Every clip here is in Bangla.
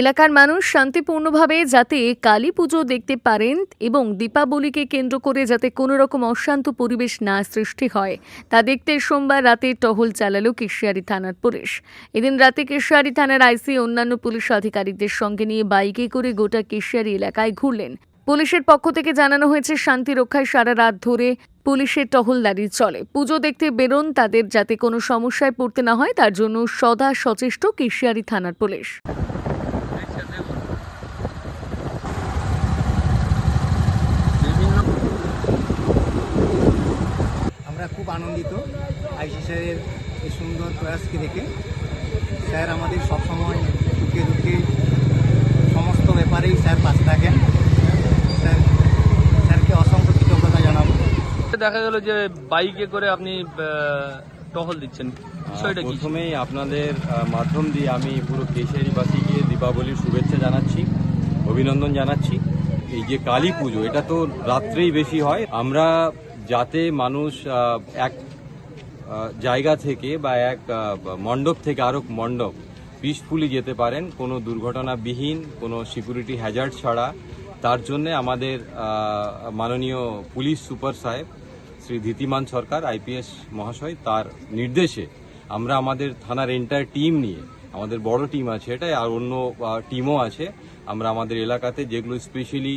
এলাকার মানুষ শান্তিপূর্ণভাবে যাতে কালী পুজো দেখতে পারেন এবং দীপাবলিকে কেন্দ্র করে যাতে কোনো রকম অশান্ত পরিবেশ না সৃষ্টি হয়, তা দেখতে সোমবার রাতে টহল চালালো কেশিয়ারি থানার পুলিশ। এদিন রাতে কেশিয়ারি থানার আইসি অন্যান্য পুলিশ আধিকারিকদের সঙ্গে নিয়ে বাইকে করে গোটা কেশিয়ারি এলাকায় ঘুরলেন। পুলিশের পক্ষ থেকে জানানো হয়েছে, শান্তি রক্ষায় সারা রাত ধরে পুলিশের টহলদারি চলে। পুজো দেখতে বেরোন তাদের যাতে কোনো সমস্যায় পড়তে না হয়, তার জন্য সদা সচেষ্ট কেশিয়ারি থানার পুলিশ। আমরা খুব আনন্দিত আইসি স্যারের এই সুন্দর প্রয়াসকে দেখে। স্যার আমাদের সবসময় দুঃখে দুঃখে সমস্ত ব্যাপারেই স্যার পাশে থাকেন। স্যার, স্যারকে অসংখ্য কৃতজ্ঞতা জানাব। দেখা গেল যে বাইকে করে আপনি টহল দিচ্ছেন? বিষয়টা কি? প্রথমেই আপনাদের মাধ্যম দিয়ে আমি পুরো কেশারিবাসীকে দীপাবলির শুভেচ্ছা জানাচ্ছি অভিনন্দন জানাচ্ছি। এই যে কালী পুজো এটা তো রাত্রেই বেশি হয়। আমরা যাতে মানুষ এক জায়গা থেকে বা এক মণ্ডপ থেকে আরও মণ্ডপ পিসফুলি যেতে পারেন কোনো দুর্ঘটনাবিহীন কোনো সিকিউরিটি হ্যাজার্ড ছাড়া। তার জন্যে আমাদের মাননীয় পুলিশ সুপার সাহেব শ্রী ধীতিমান সরকার আইপিএস মহাশয়, তার নির্দেশে আমরা আমাদের থানার এন্টার টিম নিয়ে, আমাদের বড় টিম আছে এটাই, আর অন্য টিমও আছে, আমরা আমাদের এলাকাতে যেগুলো স্পেশালি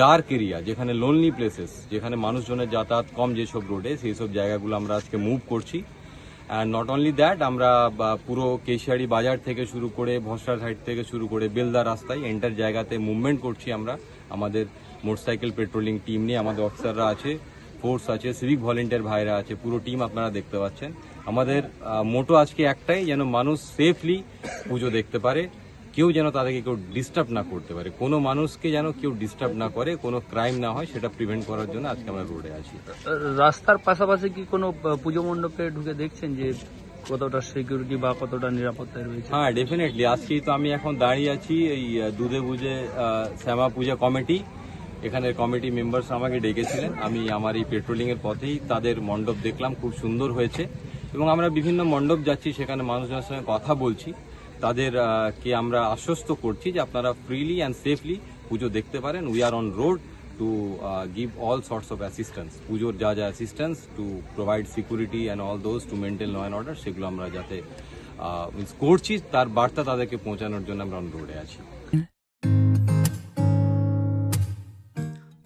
ডার্ক এরিয়া যেখানে লোনলি প্লেসেস যেখানে মানুষজনের যাতায়াত কম যেসব রোডে সেই সব জায়গাগুলো আমরা আজকে মুভ করছি। অ্যান্ড নট অনলি দ্যাট আমরা পুরো কেশিয়ারি বাজার থেকে শুরু করে ভসরা সাইড থেকে শুরু করে, বেলদা রাস্তায় এন্টার জায়গাতে মুভমেন্ট করছি আমরা, আমাদের মোটরসাইকেল পেট্রোলিং টিম নিয়ে, আমাদের অফিসাররা আছে। ফোর্স আছে সিভিক ভলেন্টিয়ার ভাইরা আছে পুরো টিম আপনারা দেখতে পাচ্ছেন। আমাদের মোটো আজকে একটাই যেন মানুষ সেফলি পুজো দেখতে পারে কেউ যেন তাদেরকে কেউ ডিস্টার্ব না করতে পারে। কোনো মানুষকে যেন কেউ ডিস্টার্ব না করে কোনো ক্রাইম না হয় সেটা প্রিভেন্ট করার জন্য আজকে আমরা রোডে আছি। রাস্তার পাশাপাশি কি কোনো পুজো মণ্ডপে ঢুকে দেখছেন যে কতটা সিকিউরিটি বা কতটা নিরাপত্তায় রয়েছে? হ্যাঁ ডেফিনেটলি আজকেই তো আমি এখন দাঁড়িয়ে আছি এই দুধে বুঝে শ্যামা পূজা কমিটি এখানে কমিটি মেম্বার্স আমাকে ডেকেছিলেন। আমি আমার এই পেট্রোলিং এর পথেই তাদের মণ্ডপ দেখলাম, খুব সুন্দর হয়েছে। এবং আমরা বিভিন্ন মণ্ডপ যাচ্ছি, সেখানে মানুষজনের সঙ্গে কথা বলছি। তাদের কে আমরা আশ্বস্ত করছি যে আপনারা ফ্রিলি অ্যান্ড সেফলি পুজো দেখতে পারেন। We are on road to give all sorts of assistance পুজোর যা যা assistance to provide security and all those to maintain law and order সেগুলো আমরা যাতে করছি। তার বার্তা তাদেরকে পৌঁছানোর জন্য আমরা অন রোডে আছি।